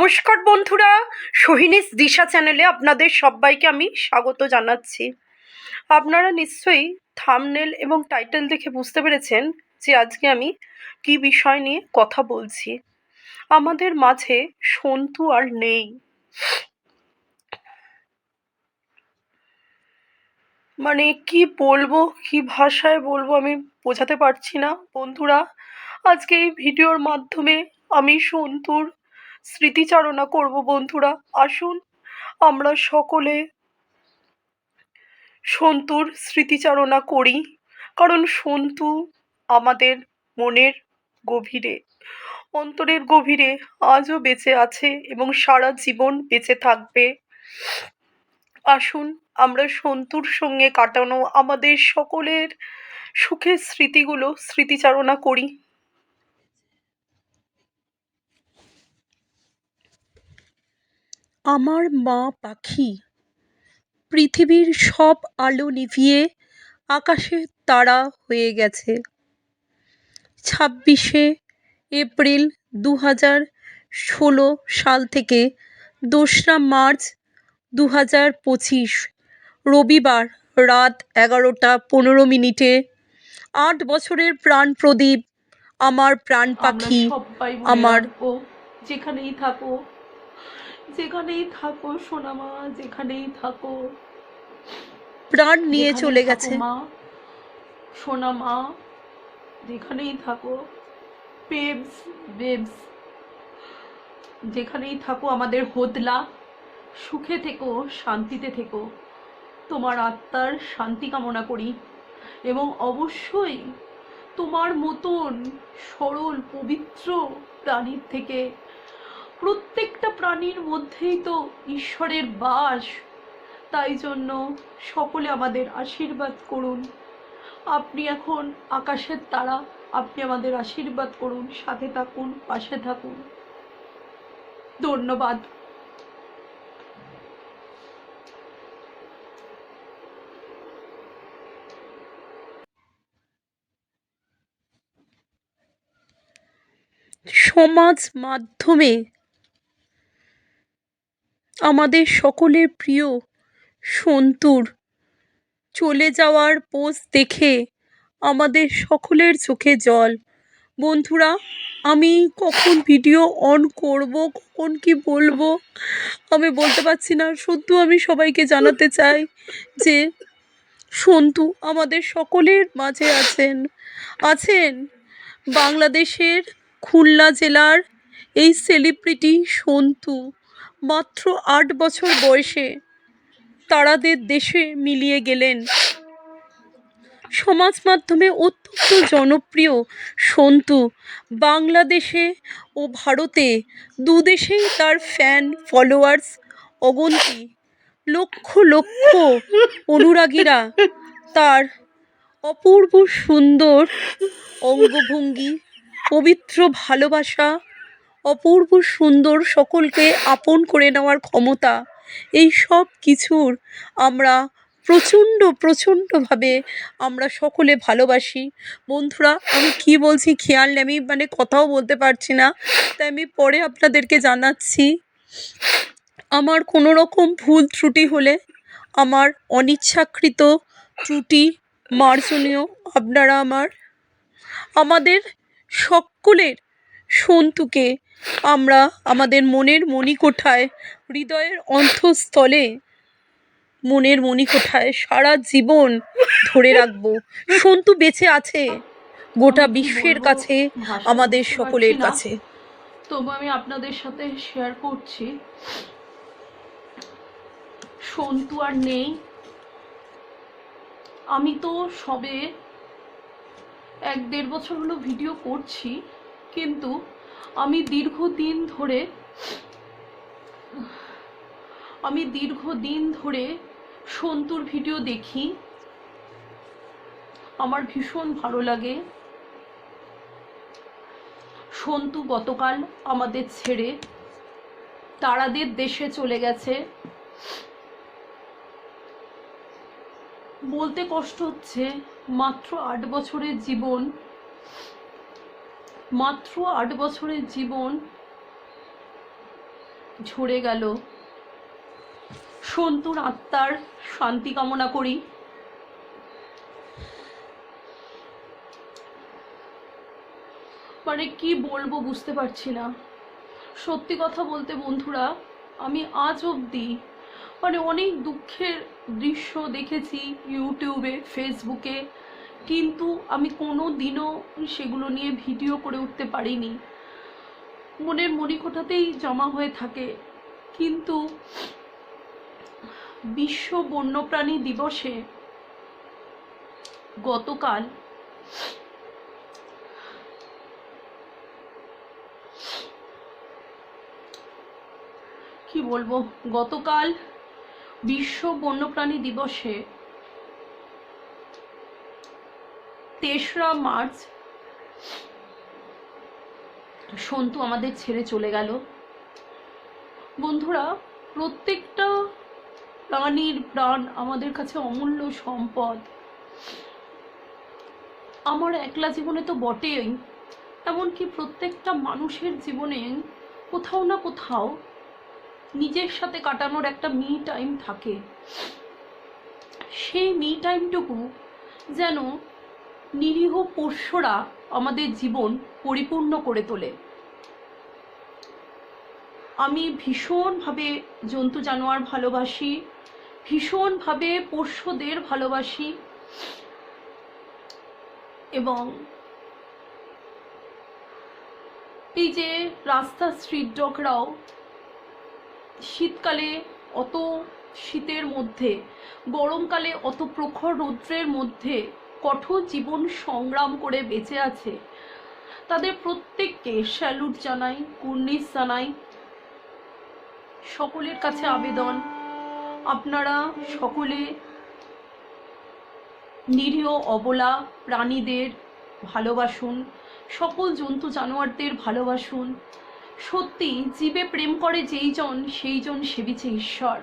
নমস্কার বন্ধুরা, সোহিনীস দিশা চ্যানেলে আপনাদের সবাইকে আমি স্বাগত জানাচ্ছি। আপনারা নিশ্চয়ই থামনেল এবং টাইটেল দেখে বুঝতে পেরেছেন যে আজকে আমি কি বিষয় নিয়ে কথা বলছি। আমাদের মাঝে সন্তু আর নেই। মানে কি বলব, কি ভাষায় বলব আমি বোঝাতে পারছি না। বন্ধুরা, আজকে এই ভিডিওর মাধ্যমে আমি সন্তুর স্মৃতিচারণা করব বন্ধুরা। আসুন আমরা সকলে সন্তুর স্মৃতিচারণা করি, কারণ সন্তু আমাদের মনের গভীরে, অন্তরের গভীরে আজও বেঁচে আছে এবং সারা জীবন বেঁচে থাকবে। আসুন আমরা সন্তুর সঙ্গে কাটানো আমাদের সকলের সুখের স্মৃতিগুলো স্মৃতিচারণা করি। আমার মা পাখি। পৃথিবীর সব আলো নিভিয়ে আকাশে তারা হয়ে গেছে। ছাব্বিশে এপ্রিল দু হাজার ষোলো সাল থেকে দোসরা মার্চ দু হাজার পঁচিশ রবিবার রাত এগারোটা পনেরো মিনিটে আট বছরের প্রাণ প্রদীপ আমার প্রাণ পাখি আমার ও যেখানেই থাকো যেখানেই থাকো সোনামা যেখানেই থাকো। প্রাণ নিয়ে চলে গেছে। মা সোনা মা যেখানেই থাকো পেবস বেবস যেখানেই থাকো আমাদের হোদলা সুখে থেকো শান্তিতে থেকো। তোমার আত্মার শান্তি কামনা করি এবং অবশ্যই তোমার মতন সরল পবিত্র প্রাণীর থেকে প্রত্যেকটা প্রাণীর মধ্যেই তো ঈশ্বরের বাস। তাই জন্য সকলে আমাদের আশীর্বাদ করুন। আপনি এখন আকাশের তারা, আপনি আমাদের আশীর্বাদ করুন, সাথে থাকুন, পাশে থাকুন। ধন্যবাদ। সমাজ মাধ্যমে আমাদের সকলের প্রিয় সন্তুর। চলে যাওয়ার পোস্ট দেখে আমাদের সকলের চোখে জল। বন্ধুরা, আমি কখন ভিডিও অন করব, কখন কি বলব, আমি বলতে পারছি না। শুধু আমি সবাইকে জানাতে চাই যে সন্তু আমাদের সকলের মাঝে আছেন। আছেন বাংলাদেশের খুলনা জেলার এই সেলিব্রিটি সন্তু। মাত্র আট বছর বয়সে তারাদের দেশে মিলিয়ে গেলেন। সমাজ মাধ্যমে অত্যন্ত জনপ্রিয় সন্তু বাংলাদেশে ও ভারতে দুদেশেই তার ফ্যান ফলোয়ার্স অগন্তি, লক্ষ লক্ষ অনুরাগীরা তার অপূর্ব সুন্দর অঙ্গভঙ্গি, পবিত্র ভালোবাসা অপূর্ব সুন্দর সকলকে আপন করে নেওয়ার ক্ষমতা। এই সব কিছুর আমরা প্রচণ্ড, প্রচণ্ডভাবে আমরা সকলে ভালোবাসি। বন্ধুরা, আমি কি বলছি খেয়াল আমি মানে কথাও বলতে পারছি না। তাই আমি পরে আপনাদেরকে জানাচ্ছি, আমার কোনো রকম ভুল ত্রুটি হলে আমার অনিচ্ছাকৃত ত্রুটি মার্জনীয়। আপনারা আমার, আমাদের সকলের সন্তুকে। আমরা আমাদের মনের মণিকোঠায়, হৃদয়ের অন্তঃস্থলে মনের মণিকোঠায় সারা জীবন ধরে রাখব। সন্তু বেঁচে আছে। গোটা বিশ্বের কাছে, আমাদের সকলের কাছে। তবু আমি আপনাদের সাথে শেয়ার করছি। সন্তু আর নেই। আমি তো সবে এক দেড় বছর হলো ভিডিও করছি। কিন্তু আমি দীর্ঘদিন ধরে, আমি দীর্ঘদিন ধরে সন্তুর ভিডিও দেখি। আমার ভীষণ ভালো লাগে। সন্তু গতকাল আমাদের ছেড়ে তারাদের দেশে চলে গেছে। বলতে কষ্ট হচ্ছে, মাত্র আট বছরের জীবন মাত্র আট বছরের জীবন ঝরে গেল। সন্তুর আত্মার শান্তি কামনা করি। মানে কি বলব বুঝতে পারছি না। সত্যি কথা বলতে বন্ধুরা, আমি আজ অবধি মানে অনেক দুঃখের দৃশ্য দেখেছি ইউটিউবে, ফেসবুকে। কিন্তু আমি কোনো দিনও সেগুলো নিয়ে ভিডিও করে উঠতে পারিনি। মনের মণিকোঠাতেই জমা হয়ে থাকে। কিন্তু বিশ্ব বন্যপ্রাণী দিবসে গতকাল কি বলব? গতকাল বিশ্ব বন্যপ্রাণী দিবসে তেসরা মার্চ, সন্তু আমাদের ছেড়ে চলে গেল। বন্ধুরা, প্রত্যেকটা প্রাণীর প্রাণ আমাদের কাছে অমূল্য সম্পদ। আমার একলা জীবনে তো বটেই, এমনকি প্রত্যেকটা মানুষের জীবনে কোথাও না কোথাও নিজের সাথে কাটানোর একটা মি টাইম থাকে। সেই মি টাইমটুকু যেন নিরীহ পোষ্যরা আমাদের জীবন পরিপূর্ণ করে তোলে। আমি ভীষণভাবে জন্তু জানোয়ার ভালোবাসি, ভীষণভাবে পোষ্যদের ভালোবাসি এবং এই যে রাস্তার স্ট্রিট ডগরাও শীতকালে অত শীতের মধ্যে, গরমকালে অত প্রখর রৌদ্রের মধ্যে কঠোর জীবন সংগ্রাম করে বেঁচে আছে। তাদের প্রত্যেককে স্যালুট জানাই, কুর্নিশ জানাই। সকলের কাছে আবেদন। আপনারা সকলে নিরীহ অবলা প্রাণীদের ভালোবাসুন, সকল জন্তু জানোয়ারদের ভালোবাসুন। সত্যি, জীবে প্রেম করে যেইজন সেইজন সেবিছে ঈশ্বর।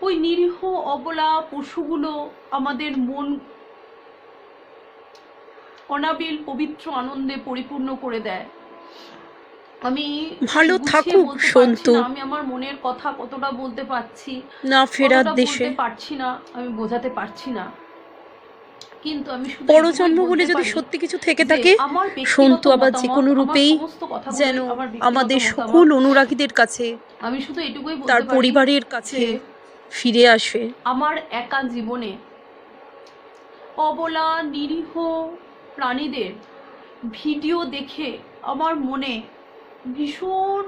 ওই নিরীহ অবলা পশুগুলো আমাদের মন অনাবিল পবিত্র আনন্দে পরিপূর্ণ করে দেয়। আমি ভালো থাকুক সন্তু। আমি আমার মনের কথা কতটা বলতে পারছি না ফেরার দেশে। বলতে পারছি না আমি বোঝাতে পারছি না। কিন্তু আমি শুধু পরজন্ম বলে যদি সত্যি কিছু থেকে থাকে সন্তু আবার যে কোনো রূপেই যেন আমাদের সকল অনুরাগীদের কাছে আমি শুধু এটুকুই বলতে তার পরিবারের কাছে ফিরে আসে। আমার একা জীবনে অবলা নিরীহ প্রাণীদের ভিডিও দেখে আমার মনে ভীষণ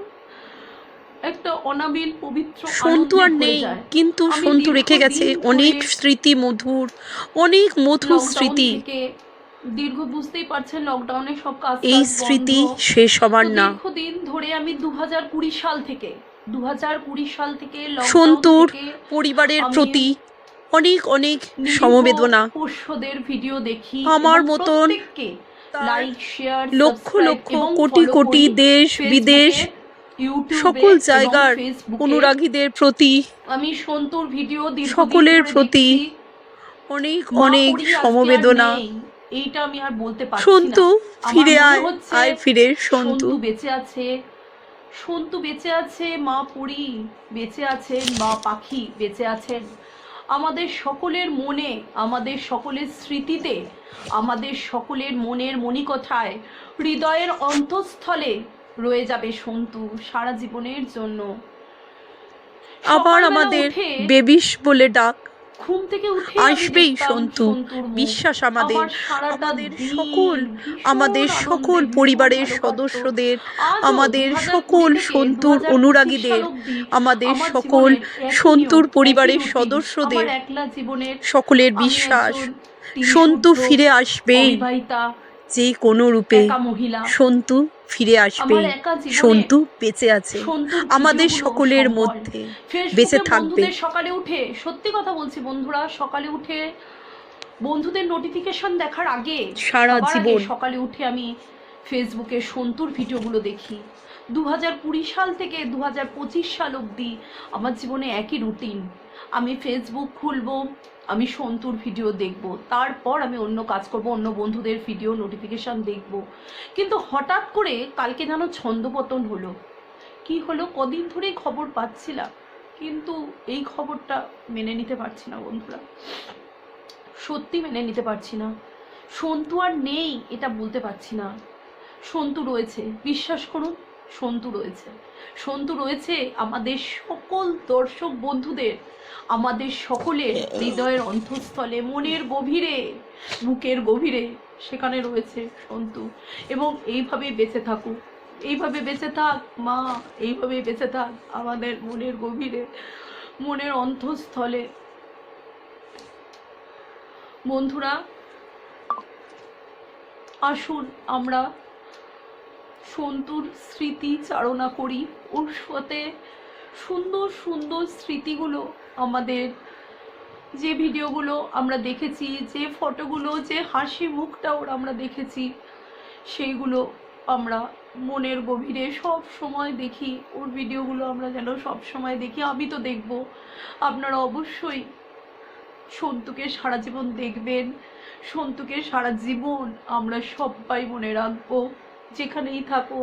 একটা অনাবিল পবিত্র সন্তু আর নেই কিন্তু সন্তু রেখে গেছে অনেক স্মৃতি মধুর অনেক মধুর স্মৃতি। দীর্ঘ বুঝতেই পারছেন লকডাউনে সব কাজ এই স্মৃতি শেষ হবার না। দীর্ঘদিন ধরে আমি দু হাজার কুড়ি সাল থেকে সাল থেকে সন্তুর পরিবারের প্রতি অনেক অনেক সমবেদনা। পোষ্যদের ভিডিও দেখি আমার মতন লক্ষ লক্ষ কোটি কোটি দেশ বিদেশ সকল জায়গার অনুরাগীদের প্রতি আমি সন্তুর ভিডিও সকলের প্রতি অনেক অনেক সমবেদনা। এইটা আমি আর বলতে পারছি সন্তু ফিরে আয় আয় ফিরে সন্তু বেঁচে আছে। সন্তু বেঁচে আছে মা পুরী বেঁচে আছেন মা পাখি বেঁচে আছেন। আমাদের সকলের মনে আমাদের সকলের স্মৃতিতে আমাদের সকলের মনের মণিকথায় হৃদয়ের অন্তঃস্থলে রয়ে যাবে সন্তু সারা জীবনের জন্য। আবার আমাদের বেবিস বলে ডাক। ঘুম থেকে উঠে আসবেই সন্তু। বিশ্বাস আমাদের আমাদের সকল আমাদের সকল পরিবারের সদস্যদের আমাদের সকল সন্তুর অনুরাগীদের আমাদের সকল সন্তুর পরিবারের সদস্যদের সকলের বিশ্বাস। সন্তু ফিরে আসবেই যে কোনো রূপে। সন্তু ফিরে জীবনে সন্তু বেঁচে আছে। আমাদের সকলের মধ্যে বেঁচে থাকবে। বন্ধুদের সকালে উঠে সত্যি কথা বলছি বন্ধুরা সকালে উঠে বন্ধুদের নোটিফিকেশন দেখার আগে সারা জীবন। সকালে উঠে আমি ফেসবুকে সন্তুর ভিডিওগুলো দেখি। দু হাজার কুড়ি সাল থেকে দু হাজার পঁচিশ সাল অবধি আমার জীবনে একই রুটিন আমি ফেসবুক খুলবো, আমি সন্তুর ভিডিও দেখব, তারপর আমি অন্য কাজ করব, অন্য বন্ধুদের ভিডিও নোটিফিকেশন দেখব। কিন্তু হঠাৎ করে কালকে যেন ছন্দপতন হলো। কি হলো? কদিন ধরেই খবর পাচ্ছিলাম, কিন্তু এই খবরটা মেনে নিতে পারছি না বন্ধুরা। সত্যি মেনে নিতে পারছি না। সন্তু আর নেই, এটা বলতে পারছি না। সন্তু রয়েছে, বিশ্বাস করুন সন্তু রয়েছে। সন্তু রয়েছে আমাদের সকল দর্শক বন্ধুদের, আমাদের সকলের হৃদয়ের অন্তঃস্থলে, মনের গভীরে, বুকের গভীরে সেখানে রয়েছে সন্তু। এবং এইভাবে বেঁচে থাকুক, এইভাবে বেঁচে থাক, মা, এইভাবে বেঁচে থাক আমাদের মনের গভীরে, মনের অন্তঃস্থলে। বন্ধুরা, আসুন আমরা সন্তুর স্মৃতি চারণা করি। ওর সাথে সুন্দর সুন্দর স্মৃতিগুলো আমাদের, যে ভিডিওগুলো আমরা দেখেছি, যে ফটোগুলো, যে হাসি মুখটা ওর আমরা দেখেছি, সেইগুলো আমরা মনের গভীরে সব সময় দেখি। ওর ভিডিওগুলো আমরা যেন সব সময় দেখি। আমি তো দেখব। আপনারা অবশ্যই সন্তুকে সারা জীবন দেখবেন। সন্তুকে সারা জীবন আমরা সবাই মনে রাখব। যেখানেই থাকো